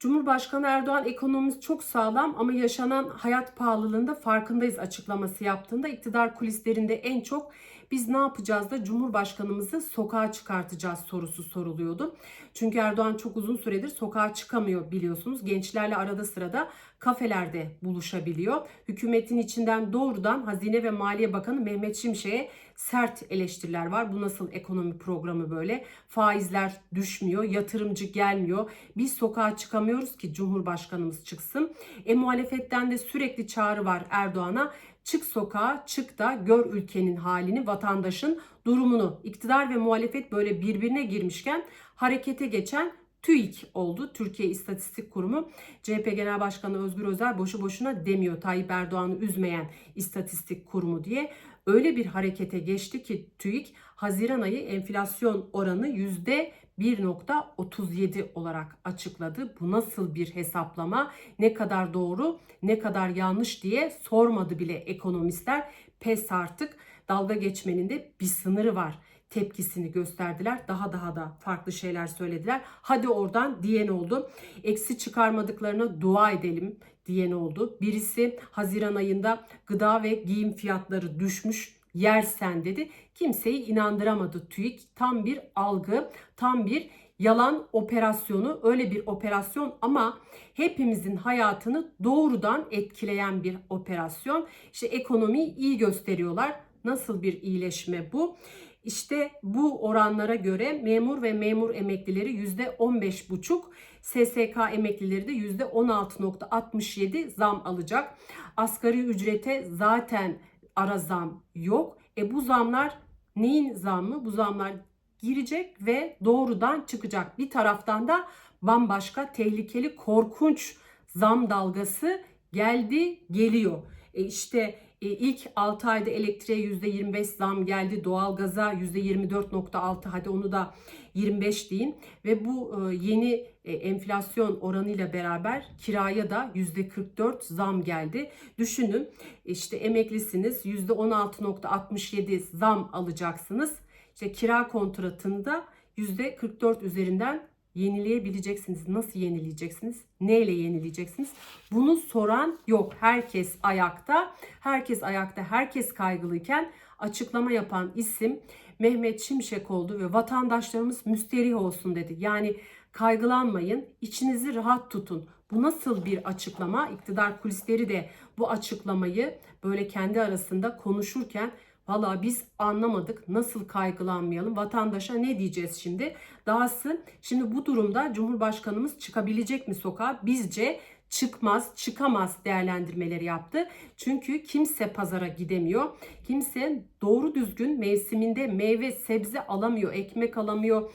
Cumhurbaşkanı Erdoğan ekonomimiz çok sağlam ama yaşanan hayat pahalılığında farkındayız açıklaması yaptığında. İktidar kulislerinde en çok biz ne yapacağız da Cumhurbaşkanımızı sokağa çıkartacağız sorusu soruluyordu. Çünkü Erdoğan çok uzun süredir sokağa çıkamıyor biliyorsunuz. Gençlerle arada sırada kafelerde buluşabiliyor. Hükümetin içinden doğrudan Hazine ve Maliye Bakanı Mehmet Şimşek'e sert eleştiriler var. Bu nasıl ekonomi programı böyle? Faizler düşmüyor, yatırımcı gelmiyor. Biz sokağa çıkamıyoruz ki Cumhurbaşkanımız çıksın. E muhalefetten de sürekli çağrı var Erdoğan'a. Çık sokağa, çık da gör ülkenin halini, vatandaşın durumunu. İktidar ve muhalefet böyle birbirine girmişken harekete geçen TÜİK oldu. Türkiye İstatistik Kurumu. CHP Genel Başkanı Özgür Özel boşu boşuna demiyor Tayyip Erdoğan'ı üzmeyen istatistik kurumu diye. Öyle bir harekete geçti ki TÜİK Haziran ayı enflasyon oranı yüzde 1.37 olarak açıkladı. Bu nasıl bir hesaplama? Ne kadar doğru, ne kadar yanlış diye sormadı bile ekonomistler. Pes artık dalga geçmenin de bir sınırı var tepkisini gösterdiler. Daha daha da farklı şeyler söylediler. Hadi oradan diyen oldu. Eksi çıkarmadıklarına dua edelim diyen oldu. Birisi Haziran ayında gıda ve giyim fiyatları düşmüş yersen dedi. Kimseyi inandıramadı TÜİK. Tam bir algı, tam bir yalan operasyonu, öyle bir operasyon ama hepimizin hayatını doğrudan etkileyen bir operasyon. İşte ekonomiyi iyi gösteriyorlar. Nasıl bir iyileşme bu? İşte bu oranlara göre memur ve memur emeklileri %15,5, SSK emeklileri de %16,67 zam alacak. Asgari ücrete zaten ara zam yok. E bu zamlar neyin zammı? Bu zamlar girecek ve doğrudan çıkacak. Bir taraftan da bambaşka tehlikeli korkunç zam dalgası geldi geliyor. E işte e, ilk 6 ayda elektriğe %25 zam geldi. Doğalgaza %24.6 hadi onu da 25 deyin. Ve bu e, yeni e, enflasyon oranıyla beraber kiraya da %44 zam geldi. Düşünün işte emeklisiniz %16.67 zam alacaksınız. İşte kira kontratında %44 üzerinden yenileyebileceksiniz. Nasıl yenileyeceksiniz? Neyle yenileyeceksiniz? Bunu soran yok. Herkes ayakta. Herkes ayakta. Herkes kaygılıyken açıklama yapan isim Mehmet Şimşek oldu ve vatandaşlarımız müsterih olsun dedi. Yani kaygılanmayın, içinizi rahat tutun. Bu nasıl bir açıklama? İktidar kulisleri de bu açıklamayı böyle kendi arasında konuşurken Valla biz anlamadık nasıl kaygılanmayalım vatandaşa ne diyeceğiz şimdi? Dahası şimdi bu durumda Cumhurbaşkanımız çıkabilecek mi sokağa? Bizce çıkmaz, çıkamaz değerlendirmeleri yaptı. Çünkü kimse pazara gidemiyor. Kimse doğru düzgün mevsiminde meyve, sebze alamıyor, ekmek alamıyor.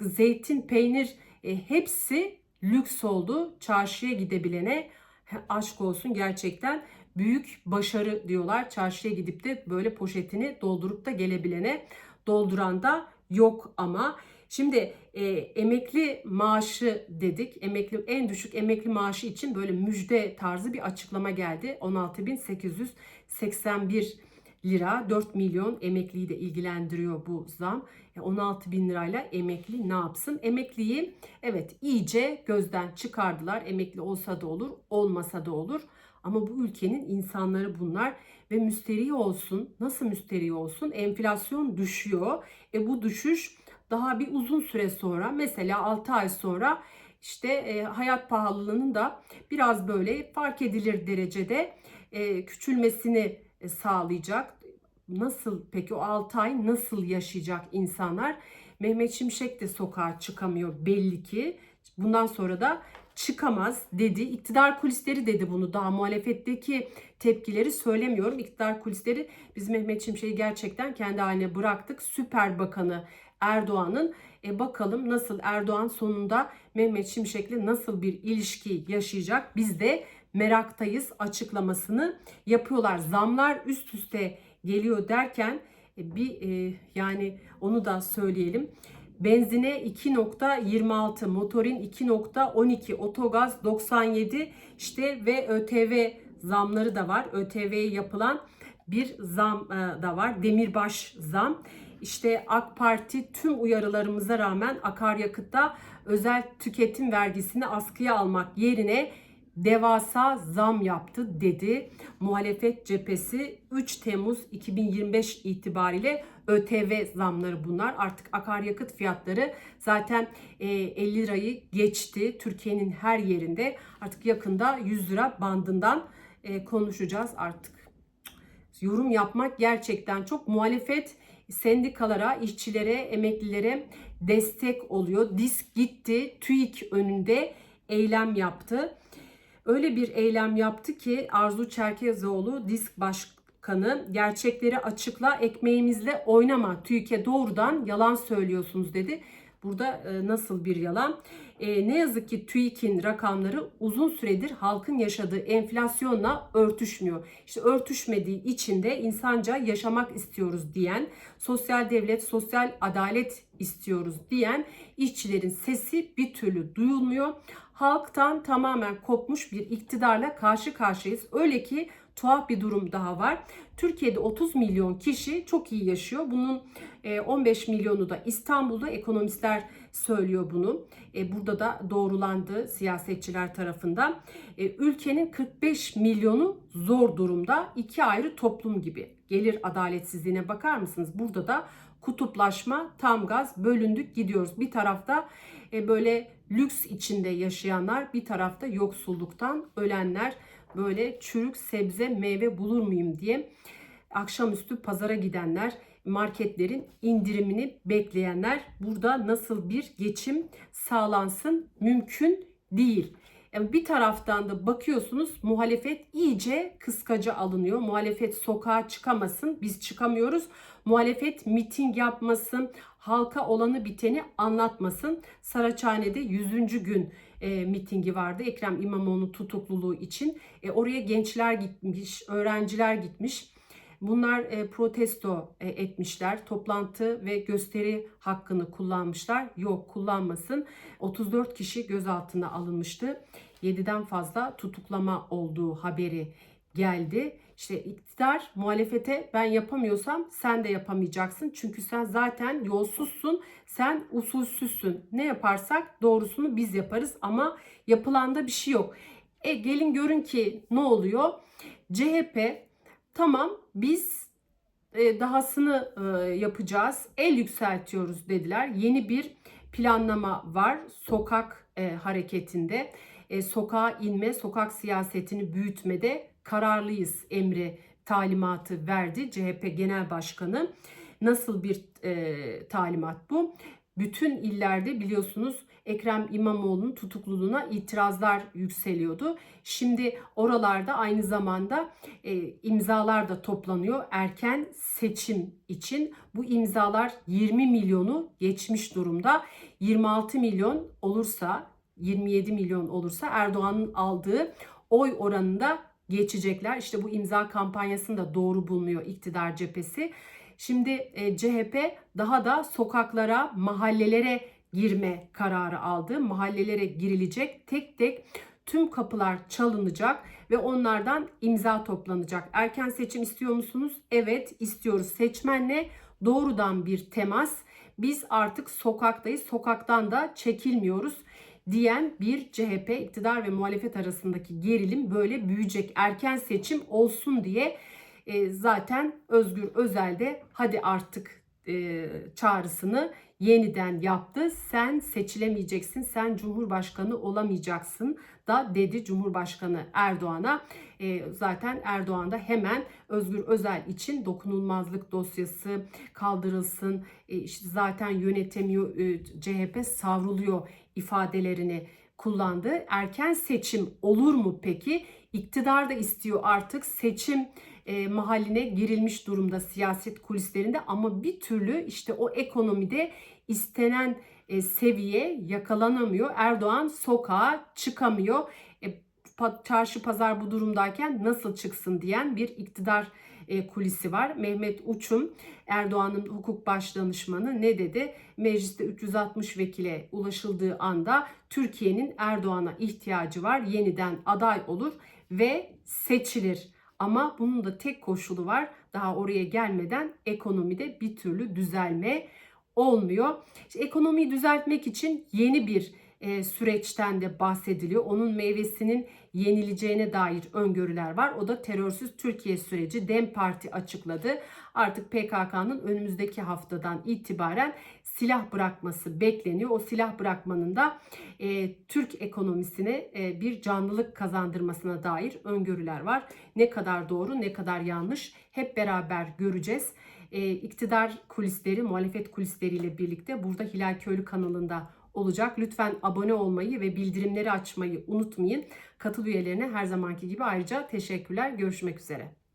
Zeytin, peynir e, hepsi lüks oldu. Çarşıya gidebilene aşk olsun gerçekten büyük başarı diyorlar. Çarşıya gidip de böyle poşetini doldurup da gelebilene dolduran da yok ama. Şimdi e, emekli maaşı dedik. Emekli en düşük emekli maaşı için böyle müjde tarzı bir açıklama geldi. 16.881 lira 4 milyon emekliyi de ilgilendiriyor bu zam. 16 e, bin lirayla emekli ne yapsın? Emekliyi evet iyice gözden çıkardılar. Emekli olsa da olur, olmasa da olur. Ama bu ülkenin insanları bunlar ve müsteri olsun. Nasıl müsteri olsun? Enflasyon düşüyor. E bu düşüş daha bir uzun süre sonra mesela 6 ay sonra işte e, hayat pahalılığının da biraz böyle fark edilir derecede e, küçülmesini e, sağlayacak. Nasıl peki o 6 ay nasıl yaşayacak insanlar? Mehmet Şimşek de sokağa çıkamıyor belli ki. Bundan sonra da çıkamaz dedi. İktidar kulisleri dedi bunu. Daha muhalefetteki tepkileri söylemiyorum. İktidar kulisleri biz Mehmet Şimşek'i gerçekten kendi haline bıraktık. Süper Bakanı Erdoğan'ın e bakalım nasıl Erdoğan sonunda Mehmet Şimşek'le nasıl bir ilişki yaşayacak? Biz de meraktayız açıklamasını yapıyorlar. Zamlar üst üste geliyor derken e, bir e, yani onu da söyleyelim. Benzine 2.26, motorin 2.12, otogaz 97 işte ve ÖTV zamları da var. ÖTV'ye yapılan bir zam e, da var. Demirbaş zam. İşte AK Parti tüm uyarılarımıza rağmen akaryakıtta özel tüketim vergisini askıya almak yerine devasa zam yaptı dedi. Muhalefet cephesi 3 Temmuz 2025 itibariyle ÖTV zamları bunlar. Artık akaryakıt fiyatları zaten e, 50 lirayı geçti. Türkiye'nin her yerinde artık yakında 100 lira bandından e, konuşacağız artık. Yorum yapmak gerçekten çok muhalefet sendikalara, işçilere, emeklilere destek oluyor. Disk gitti, TÜİK önünde eylem yaptı. Öyle bir eylem yaptı ki Arzu Çerkezoğlu Disk Başkanı gerçekleri açıkla ekmeğimizle oynama TÜİK'e doğrudan yalan söylüyorsunuz dedi. Burada e, nasıl bir yalan? E, ne yazık ki TÜİK'in rakamları uzun süredir halkın yaşadığı enflasyonla örtüşmüyor. İşte örtüşmediği için de insanca yaşamak istiyoruz diyen, sosyal devlet, sosyal adalet istiyoruz diyen işçilerin sesi bir türlü duyulmuyor. Halktan tamamen kopmuş bir iktidarla karşı karşıyayız. Öyle ki tuhaf bir durum daha var. Türkiye'de 30 milyon kişi çok iyi yaşıyor. Bunun 15 milyonu da İstanbul'da ekonomistler söylüyor bunu. E, burada da doğrulandı siyasetçiler tarafından. E, ülkenin 45 milyonu zor durumda. iki ayrı toplum gibi. Gelir adaletsizliğine bakar mısınız? Burada da kutuplaşma tam gaz bölündük gidiyoruz. Bir tarafta e, böyle lüks içinde yaşayanlar, bir tarafta yoksulluktan ölenler böyle çürük sebze meyve bulur muyum diye akşamüstü pazara gidenler, marketlerin indirimini bekleyenler burada nasıl bir geçim sağlansın mümkün değil. Yani bir taraftan da bakıyorsunuz muhalefet iyice kıskaca alınıyor. Muhalefet sokağa çıkamasın, biz çıkamıyoruz. Muhalefet miting yapmasın, halka olanı biteni anlatmasın. Saraçhane'de 100. gün e, mitingi vardı Ekrem İmamoğlu tutukluluğu için. E, oraya gençler gitmiş, öğrenciler gitmiş. Bunlar e, protesto e, etmişler. Toplantı ve gösteri hakkını kullanmışlar. Yok kullanmasın. 34 kişi gözaltına alınmıştı. 7'den fazla tutuklama olduğu haberi geldi. İşte iktidar muhalefete ben yapamıyorsam sen de yapamayacaksın. Çünkü sen zaten yolsuzsun, sen usulsüzsün. Ne yaparsak doğrusunu biz yaparız ama yapılanda bir şey yok. E gelin görün ki ne oluyor? CHP tamam biz e, dahasını e, yapacağız. El yükseltiyoruz dediler. Yeni bir planlama var sokak e, hareketinde. E, sokağa inme, sokak siyasetini büyütmede kararlıyız emri talimatı verdi CHP Genel Başkanı. Nasıl bir e, talimat bu? Bütün illerde biliyorsunuz Ekrem İmamoğlu'nun tutukluluğuna itirazlar yükseliyordu. Şimdi oralarda aynı zamanda e, imzalar da toplanıyor erken seçim için. Bu imzalar 20 milyonu geçmiş durumda. 26 milyon olursa 27 milyon olursa Erdoğan'ın aldığı oy oranında geçecekler. İşte bu imza kampanyasını da doğru bulunuyor iktidar cephesi. Şimdi e, CHP daha da sokaklara, mahallelere girme kararı aldı. Mahallelere girilecek. Tek tek tüm kapılar çalınacak ve onlardan imza toplanacak. Erken seçim istiyor musunuz? Evet istiyoruz. Seçmenle doğrudan bir temas. Biz artık sokaktayız. Sokaktan da çekilmiyoruz diyen bir CHP iktidar ve muhalefet arasındaki gerilim böyle büyüyecek. Erken seçim olsun diye e, zaten Özgür Özel de hadi artık e, çağrısını yeniden yaptı. Sen seçilemeyeceksin, sen Cumhurbaşkanı olamayacaksın da dedi Cumhurbaşkanı Erdoğan'a. E, zaten Erdoğan da hemen Özgür Özel için dokunulmazlık dosyası kaldırılsın. E, işte zaten yönetemiyor e, CHP savruluyor ifadelerini kullandı. Erken seçim olur mu peki? İktidar da istiyor artık seçim e, mahalline girilmiş durumda siyaset kulislerinde ama bir türlü işte o ekonomide istenen e, seviye yakalanamıyor. Erdoğan sokağa çıkamıyor. E, çarşı pazar bu durumdayken nasıl çıksın diyen bir iktidar e, kulisi var. Mehmet Uçum Erdoğan'ın hukuk başdanışmanı ne dedi? Mecliste 360 vekile ulaşıldığı anda Türkiye'nin Erdoğan'a ihtiyacı var. Yeniden aday olur ve seçilir. Ama bunun da tek koşulu var. Daha oraya gelmeden ekonomide bir türlü düzelme olmuyor. İşte ekonomiyi düzeltmek için yeni bir e, süreçten de bahsediliyor. Onun meyvesinin yenileceğine dair öngörüler var. O da terörsüz Türkiye süreci Dem Parti açıkladı. Artık PKK'nın önümüzdeki haftadan itibaren silah bırakması bekleniyor. O silah bırakmanın da e, Türk ekonomisine e, bir canlılık kazandırmasına dair öngörüler var. Ne kadar doğru ne kadar yanlış hep beraber göreceğiz. E, iktidar kulisleri, muhalefet kulisleriyle birlikte burada Hilal Köylü kanalında olacak. Lütfen abone olmayı ve bildirimleri açmayı unutmayın. Katıl üyelerine her zamanki gibi ayrıca teşekkürler. Görüşmek üzere.